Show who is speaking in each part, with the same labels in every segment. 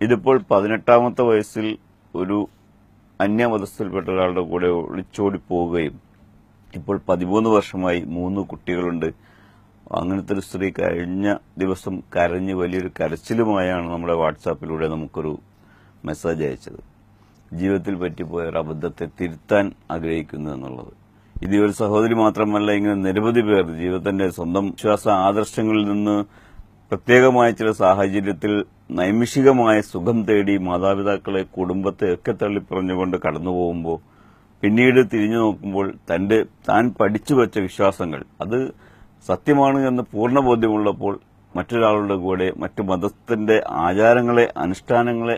Speaker 1: ഇതിപ്പോൾ പതിനെട്ടാമത്തെ വയസ്സിൽ ഒരു അന്യമതസ്ഥയിൽപ്പെട്ട ഒരാളുടെ കൂടെ ഒളിച്ചോടി പോവുകയും ഇപ്പോൾ പതിമൂന്ന് വർഷമായി മൂന്ന് കുട്ടികളുണ്ട്. അങ്ങനത്തെ ഒരു സ്ത്രീ കഴിഞ്ഞ ദിവസം കരഞ്ഞ് വലിയൊരു കരച്ചിലുമായാണ് നമ്മുടെ വാട്സാപ്പിലൂടെ നമുക്കൊരു മെസ്സേജ് അയച്ചത്. ജീവിതത്തിൽ പറ്റിപ്പോയ ഒരു അബദ്ധത്തെ തിരുത്താൻ ആഗ്രഹിക്കുന്നു എന്നുള്ളത്. ഇത് ഒരു സഹോദരി മാത്രമല്ല ഇങ്ങനെ നിരവധി പേർ ജീവിതത്തിന്റെ സ്വന്തം വിശ്വാസ ആദർശങ്ങളിൽ നിന്ന് പ്രത്യേകമായ ചില സാഹചര്യത്തിൽ നൈമിഷികമായ സുഖം തേടി മാതാപിതാക്കളെ കുടുംബത്തെ ഒക്കെ തള്ളിപ്പറഞ്ഞുകൊണ്ട് കടന്നു പോകുമ്പോൾ പിന്നീട് തിരിഞ്ഞു നോക്കുമ്പോൾ തന്റെ താൻ പഠിച്ചു വെച്ച വിശ്വാസങ്ങൾ അത് സത്യമാണ് എന്ന് പൂർണ ബോധ്യമുള്ളപ്പോൾ മറ്റൊരാളുടെ കൂടെ മറ്റു മതത്തിന്റെ ആചാരങ്ങളെ അനുഷ്ഠാനങ്ങളെ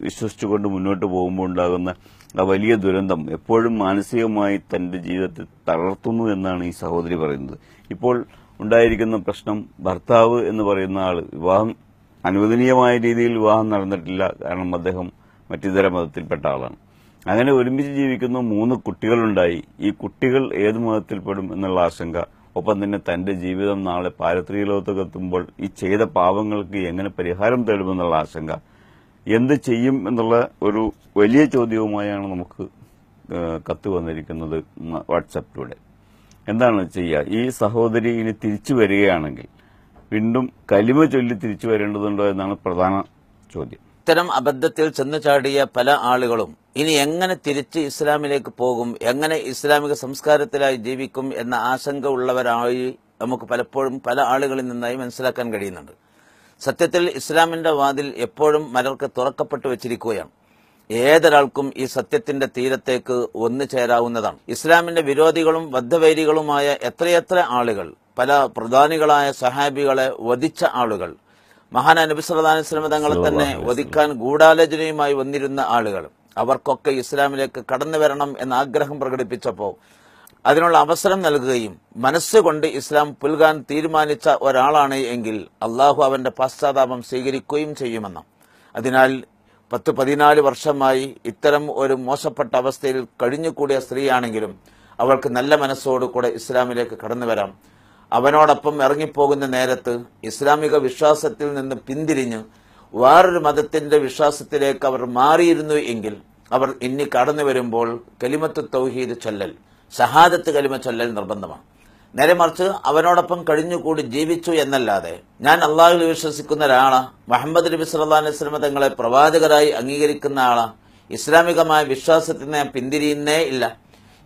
Speaker 1: വിശ്വസിച്ചുകൊണ്ട് മുന്നോട്ട് പോകുമ്പോൾ ഉണ്ടാകുന്ന ആ വലിയ ദുരന്തം എപ്പോഴും മാനസികമായി തന്റെ ജീവിതത്തെ തളർത്തുന്നു എന്നാണ് ഈ സഹോദരി പറയുന്നത്. ഇപ്പോൾ ഉണ്ടായിരിക്കുന്ന പ്രശ്നം ഭർത്താവ് എന്ന് പറയുന്ന ആൾ വിവാഹം അനുവദനീയമായ രീതിയിൽ വിവാഹം നടന്നിട്ടില്ല കാരണം അദ്ദേഹം മറ്റിതര മതത്തിൽപ്പെട്ട ആളാണ്. അങ്ങനെ ഒരുമിച്ച് ജീവിക്കുന്ന മൂന്ന് കുട്ടികളുണ്ടായി. ഈ കുട്ടികൾ ഏത് മതത്തിൽപ്പെടും എന്നുള്ള ആശങ്ക ഒപ്പം തന്നെ തന്റെ ജീവിതം നാളെ പാരത്രിക ലോകത്തൊക്കെ എത്തുമ്പോൾ ഈ ചെയ്ത പാവങ്ങൾക്ക് എങ്ങനെ പരിഹാരം തേടുമെന്നുള്ള ആശങ്ക. എന്ത് ചെയ്യും എന്നുള്ള ഒരു വലിയ ചോദ്യവുമായാണ് നമുക്ക് കത്ത് വന്നിരിക്കുന്നത് വാട്സാപ്പിലൂടെ. എന്താണ് ചെയ്യുക? ഈ സഹോദരി ഇനി തിരിച്ചു വരികയാണെങ്കിൽ വീണ്ടും കലിമ ചൊല്ലി തിരിച്ചു വരേണ്ടതുണ്ടോ എന്നാണ് പ്രധാന ചോദ്യം.
Speaker 2: ഇത്തരം അബദ്ധത്തിൽ ചെന്നു ചാടിയ പല ആളുകളും ഇനി എങ്ങനെ തിരിച്ച് ഇസ്ലാമിലേക്ക് പോകും? എങ്ങനെ ഇസ്ലാമിക സംസ്കാരത്തിലായി ജീവിക്കും എന്ന ആശങ്ക ഉള്ളവരായി നമുക്ക് പലപ്പോഴും പല ആളുകളിൽ നിന്നായി മനസ്സിലാക്കാൻ കഴിയുന്നുണ്ട്. സത്യത്തിൽ ഇസ്ലാമിന്റെ വാതിൽ എപ്പോഴും മലർക്ക് തുറക്കപ്പെട്ടു വെച്ചിരിക്കുകയാണ്. ഏതൊരാൾക്കും ഈ സത്യത്തിന്റെ തീരത്തേക്ക് ഒന്നു ചേരാവുന്നതാണ്. ഇസ്ലാമിന്റെ വിരോധികളും ബദ്ധവൈരികളുമായ എത്രയെത്ര ആളുകൾ പല പ്രധാനികളായ സഹാബികളെ വധിച്ച ആളുകൾ മഹാന നബി സല്ലല്ലാഹു അലൈഹി വസല്ലം തങ്ങളെ തന്നെ വധിക്കാൻ ഗൂഢാലോചനയുമായി വന്നിരുന്ന ആളുകൾ അവർക്കൊക്കെ ഇസ്ലാമിലേക്ക് കടന്നു വരണം എന്ന ആഗ്രഹം പ്രകടിപ്പിച്ചപ്പോൾ അതിനുള്ള അവസരം നൽകുകയും മനസ്സുകൊണ്ട് ഇസ്ലാം പുൽകാൻ തീരുമാനിച്ച ഒരാളാണ് എങ്കിൽ അള്ളാഹു അവന്റെ പശ്ചാത്താപം സ്വീകരിക്കുകയും ചെയ്യുമെന്ന് അതിനാൽ പത്ത് പതിനാല് വർഷമായി ഇത്തരം ഒരു മോശപ്പെട്ട അവസ്ഥയിൽ കഴിഞ്ഞുകൂടിയ സ്ത്രീയാണെങ്കിലും അവൾക്ക് നല്ല മനസ്സോടുകൂടെ ഇസ്ലാമിലേക്ക് കടന്നു വരാം. അവനോടൊപ്പം ഇറങ്ങിപ്പോകുന്ന നേരത്ത് ഇസ്ലാമിക വിശ്വാസത്തിൽ നിന്ന് പിന്തിരിഞ്ഞ് വേറൊരു മതത്തിന്റെ വിശ്വാസത്തിലേക്ക് അവർ മാറിയിരുന്നു എങ്കിൽ അവർ ഇനി കടന്നു വരുമ്പോൾ കലിമത്ത് തൗഹീദ് ചൊല്ലൽ ഷഹാദത്ത് കലിമ ചൊല്ലൽ നിർബന്ധമാണ്. നേരെ മറിച്ച് അവനോടൊപ്പം കഴിഞ്ഞുകൂടി ജീവിച്ചു എന്നല്ലാതെ ഞാൻ അള്ളാഹുൽ വിശ്വസിക്കുന്ന ഒരാളാ മുഹമ്മദ് നബി സല്ലല്ലാഹു അലൈഹി വസല്ലം തങ്ങളെ പ്രവാചകരായി അംഗീകരിക്കുന്ന ആളാ. ഇസ്ലാമികമായ വിശ്വാസത്തിൽ ഞാൻ പിന്തിരിയുന്നേ ഇല്ല.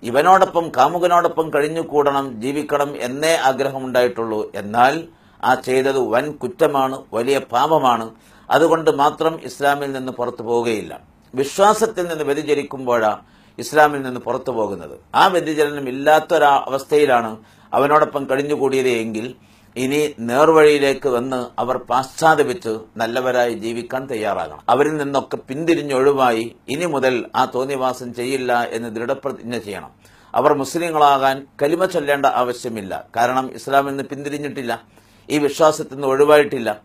Speaker 2: ഇവനോടൊപ്പം കാമുകനോടൊപ്പം കഴിഞ്ഞുകൂടണം ജീവിക്കണം എന്നേ ആഗ്രഹമുണ്ടായിട്ടുള്ളൂ. എന്നാൽ ആ ചെയ്തത് വൻ കുറ്റമാണ് വലിയ പാപമാണ്. അതുകൊണ്ട് മാത്രം ഇസ്ലാമിൽ നിന്ന് പുറത്തു പോവുകയില്ല. വിശ്വാസത്തിൽ നിന്ന് വ്യതിചരിക്കുമ്പോഴാണ് ഇസ്ലാമിൽ നിന്ന് പുറത്തു പോകുന്നത്. ആ വ്യതിചലനം ഇല്ലാത്തൊരാ അവസ്ഥയിലാണ് അവനോടൊപ്പം കഴിഞ്ഞുകൂടിയതെങ്കിൽ ഇനി നേർവഴിയിലേക്ക് വന്ന് അവർ പാശ്ചാത്യപിച്ച് നല്ലവരായി ജീവിക്കാൻ തയ്യാറാകണം. അവരിൽ നിന്നൊക്കെ പിന്തിരിഞ്ഞൊഴിവായി ഇനി മുതൽ ആ തോന്നിവാസം ചെയ്യില്ല എന്ന് ദൃഢപ്രതിജ്ഞ ചെയ്യണം. അവർ മുസ്ലിങ്ങളാകാൻ കലിമ ചൊല്ലേണ്ട ആവശ്യമില്ല. കാരണം ഇസ്ലാമിൽ നിന്ന് പിന്തിരിഞ്ഞിട്ടില്ല. ഈ വിശ്വാസത്തിൽ നിന്ന് ഒഴിവായിട്ടില്ല.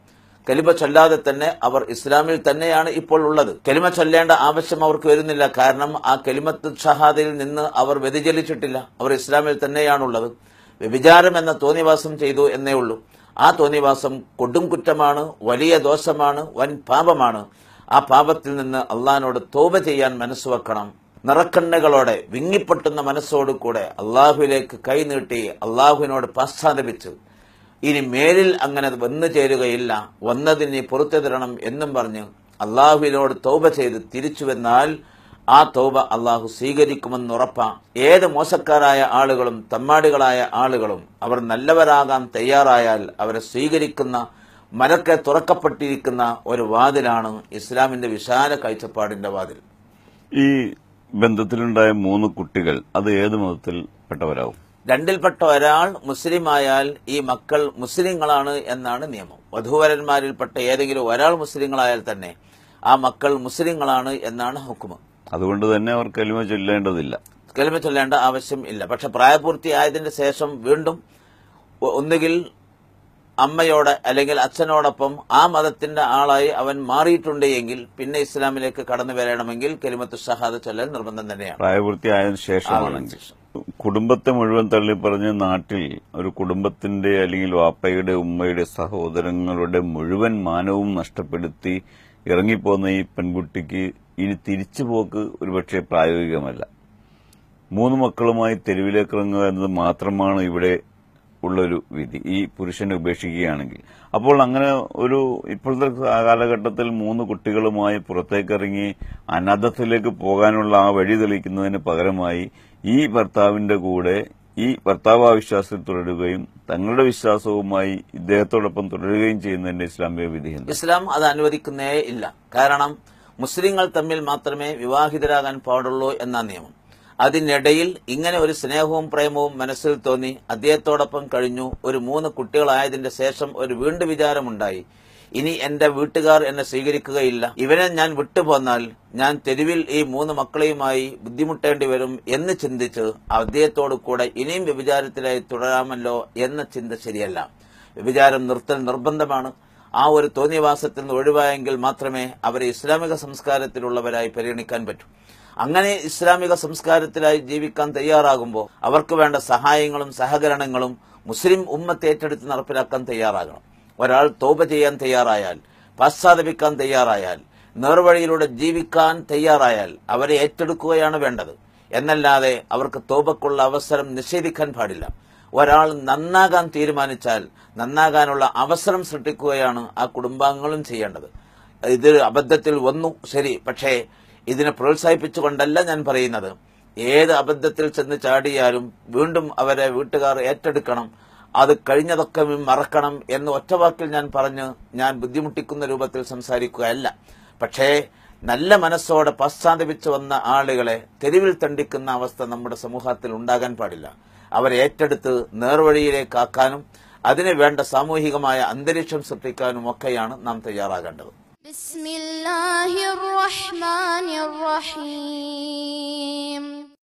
Speaker 2: കലിമ ചൊല്ലാതെ തന്നെ അവർ ഇസ്ലാമിൽ തന്നെയാണ് ഇപ്പോൾ ഉള്ളത്. കലിമ ചൊല്ലേണ്ട ആവശ്യം അവർക്ക് വരുന്നില്ല. കാരണം ആ കലിമത്ത് ഷഹാദയിൽ നിന്ന് അവർ വ്യതിചലിച്ചിട്ടില്ല. അവർ ഇസ്ലാമിൽ തന്നെയാണുള്ളത്. വ്യഭിചാരം എന്ന തോന്നിവാസം ചെയ്തു എന്നേ ഉള്ളൂ. ആ തോന്നിവാസം കൊടും കുറ്റമാണ് വലിയ ദോഷമാണ് വൻ പാപമാണ്. ആ പാപത്തിൽ നിന്ന് അള്ളഹാനോട് തോപ ചെയ്യാൻ മനസ്സ് വെക്കണം. നിറക്കണ്ണുകളോടെ വിങ്ങിപ്പൊട്ടുന്ന മനസ്സോടു കൂടെ അള്ളാഹുവിലേക്ക് കൈനീട്ടി അള്ളാഹുവിനോട് പശ്ചാത്തപിച്ച്. ഇനി മേലിൽ അങ്ങനെ വന്നു ചേരുകയില്ല. വന്നതിനെ പുറത്തു തരണം എന്നും പറഞ്ഞ് അള്ളാഹുവിനോട് തോപ ചെയ്ത് തിരിച്ചു വന്നാൽ ആ തോബ അള്ളാഹു സ്വീകരിക്കുമെന്ന് ഉറപ്പാ. ഏത് മോശക്കാരായ ആളുകളും തമ്മാടികളായ ആളുകളും അവർ നല്ലവരാകാൻ തയ്യാറായാൽ അവരെ സ്വീകരിക്കുന്ന മലക്കെ തുറക്കപ്പെട്ടിരിക്കുന്ന ഒരു വാതിലാണ് ഇസ്ലാമിന്റെ വിശാല കാഴ്ചപ്പാടിന്റെ വാതിൽ.
Speaker 1: ഈ ബന്ധത്തിലുണ്ടായ മൂന്ന് കുട്ടികൾ അത് ഏത് മതത്തിൽപ്പെട്ടവരാകും
Speaker 2: രണ്ടിൽപ്പെട്ട ഒരാൾ മുസ്ലിമായാൽ ഈ മക്കൾ മുസ്ലിങ്ങളാണ് എന്നാണ് നിയമം. വധൂവരന്മാരിൽപ്പെട്ട ഏതെങ്കിലും ഒരാൾ മുസ്ലിങ്ങളായാൽ തന്നെ ആ മക്കൾ മുസ്ലിങ്ങളാണ് എന്നാണ് ഹുക്കുമ്.
Speaker 1: അതുകൊണ്ട് തന്നെ അവർ കലിമ ചൊല്ലേണ്ടതില്ല.
Speaker 2: കലിമ ചൊല്ലേണ്ട ആവശ്യം ഇല്ല. പക്ഷെ പ്രായപൂർത്തിയായതിന്റെ ശേഷം വീണ്ടും ഒന്നുകിൽ അമ്മയോട് അല്ലെങ്കിൽ അച്ഛനോടൊപ്പം ആ മതത്തിന്റെ ആളായി അവൻ മാറിയിട്ടുണ്ട് എങ്കിൽ പിന്നെ ഇസ്ലാമിലേക്ക് കടന്നു വരണമെങ്കിൽ കലിമത്ത് ഷഹാദ ചൊല്ലൽ നിർബന്ധം തന്നെയാണ്.
Speaker 1: പ്രായപൂർത്തിയായതിനു ശേഷമാണ്. കുടുംബത്തെ മുഴുവൻ തള്ളിപ്പറഞ്ഞ് നാട്ടിൽ ഒരു കുടുംബത്തിന്റെ അല്ലെങ്കിൽ വാപ്പയുടെ ഉമ്മയുടെ സഹോദരങ്ങളുടെ മുഴുവൻ മാനവും നഷ്ടപ്പെടുത്തി ഇറങ്ങിപ്പോന്ന ഈ പെൺകുട്ടിക്ക് ഇനി തിരിച്ചു പോക്ക് ഒരുപക്ഷെ പ്രായോഗികമല്ല. മൂന്ന് മക്കളുമായി തെരുവിലേക്ക് ഇറങ്ങുക എന്നത് മാത്രമാണ് ഇവിടെ ഉള്ളൊരു വിധി. ഈ പുരുഷനെ ഉപേക്ഷിക്കുകയാണെങ്കിൽ. അപ്പോൾ അങ്ങനെ ഒരു ഇപ്പോഴത്തെ കാലഘട്ടത്തിൽ മൂന്ന് കുട്ടികളുമായി പുറത്തേക്കിറങ്ങി അനാഥത്തിലേക്ക് പോകാനുള്ള ആ വഴി തെളിയിക്കുന്നതിന് പകരമായി ഈ ഭർത്താവിന്റെ കൂടെ ഈ ഭർത്താവ് വിശ്വാസത്തിൽ തുടരുകയും തങ്ങളുടെ വിശ്വാസവുമായി ഇദ്ദേഹത്തോടൊപ്പം തുടരുകയും ചെയ്യുന്നതിന്റെ ഇസ്ലാമിക വിധി എന്ത്?
Speaker 2: ഇസ്ലാം അത് അനുവദിക്കുന്നേ ഇല്ല. കാരണം മുസ്ലിങ്ങൾ തമ്മിൽ മാത്രമേ വിവാഹിതരാകാൻ പാടുള്ളൂ എന്ന നിയമം. അതിനിടയിൽ ഇങ്ങനെ ഒരു സ്നേഹവും പ്രേമവും മനസ്സിൽ തോന്നി അദ്ദേഹത്തോടൊപ്പം കഴിഞ്ഞു. ഒരു മൂന്ന് കുട്ടികളായതിന്റെ ശേഷം ഒരു വീണ്ടും വിചാരമുണ്ടായി. ഇനി എന്റെ വീട്ടുകാർ എന്നെ സ്വീകരിക്കുകയില്ല. ഇവനെ ഞാൻ വിട്ടുപോന്നാൽ ഞാൻ തെരുവിൽ ഈ മൂന്ന് മക്കളെയുമായി ബുദ്ധിമുട്ടേണ്ടി വരും എന്ന് ചിന്തിച്ച് അദ്ദേഹത്തോടു കൂടെ ഇനിയും വ്യഭിചാരത്തിലായി തുടരാമല്ലോ എന്ന ചിന്ത ശരിയല്ല. വ്യഭിചാരം നിർത്തൽ നിർബന്ധമാണ്. ആ ഒരു തോന്നിയവാസത്തിൽ നിന്ന് ഒഴിവായെങ്കിൽ മാത്രമേ അവരെ ഇസ്ലാമിക സംസ്കാരത്തിലുള്ളവരായി പരിഗണിക്കാൻ പറ്റൂ. അങ്ങനെ ഇസ്ലാമിക സംസ്കാരത്തിലായി ജീവിക്കാൻ തയ്യാറാകുമ്പോൾ അവർക്ക് വേണ്ട സഹായങ്ങളും സഹകരണങ്ങളും മുസ്ലിം ഉമ്മത്ത് ഏറ്റെടുത്ത് നടപ്പിലാക്കാൻ തയ്യാറാകണം. ഒരാൾ തോപ ചെയ്യാൻ തയ്യാറായാൽ പശ്ചാത്തപിക്കാൻ തയ്യാറായാൽ നേർവഴിയിലൂടെ ജീവിക്കാൻ തയ്യാറായാൽ അവരെ ഏറ്റെടുക്കുകയാണ് വേണ്ടത്. എന്നല്ലാതെ അവർക്ക് തോപക്കുള്ള അവസരം നിഷേധിക്കാൻ പാടില്ല. ഒരാൾ നന്നാകാൻ തീരുമാനിച്ചാൽ നന്നാകാനുള്ള അവസരം സൃഷ്ടിക്കുകയാണ് ആ കുടുംബാംഗങ്ങളും ചെയ്യേണ്ടത്. ഇത് അബദ്ധത്തിൽ വന്നു ശരി. പക്ഷേ ഇതിനെ പ്രോത്സാഹിപ്പിച്ചുകൊണ്ടല്ല ഞാൻ പറയുന്നത്. ഏത് അബദ്ധത്തിൽ ചെന്ന് ചാടിയാലും വീണ്ടും അവരെ വീട്ടുകാർ ഏറ്റെടുക്കണം. അത് കഴിഞ്ഞതൊക്കെ മറക്കണം എന്ന് ഒറ്റവാക്കിൽ ഞാൻ പറഞ്ഞ് ഞാൻ ബുദ്ധിമുട്ടിക്കുന്ന രൂപത്തിൽ സംസാരിക്കുകയല്ല. പക്ഷേ നല്ല മനസ്സോടെ പശ്ചാത്തപിച്ചു വന്ന ആളുകളെ തെരുവിൽ തണ്ടിക്കുന്ന അവസ്ഥ നമ്മുടെ സമൂഹത്തിൽ ഉണ്ടാകാൻ പാടില്ല. അവരെ ഏറ്റെടുത്ത് നേർവഴിയിലേക്കാക്കാനും അതിനു വേണ്ട സാമൂഹികമായ അന്തരീക്ഷം സൃഷ്ടിക്കാനും ഒക്കെയാണ് നാം തയ്യാറാകേണ്ടത്.
Speaker 3: ബിസ്മില്ലാഹിർ റഹ്മാനിർ റഹീം.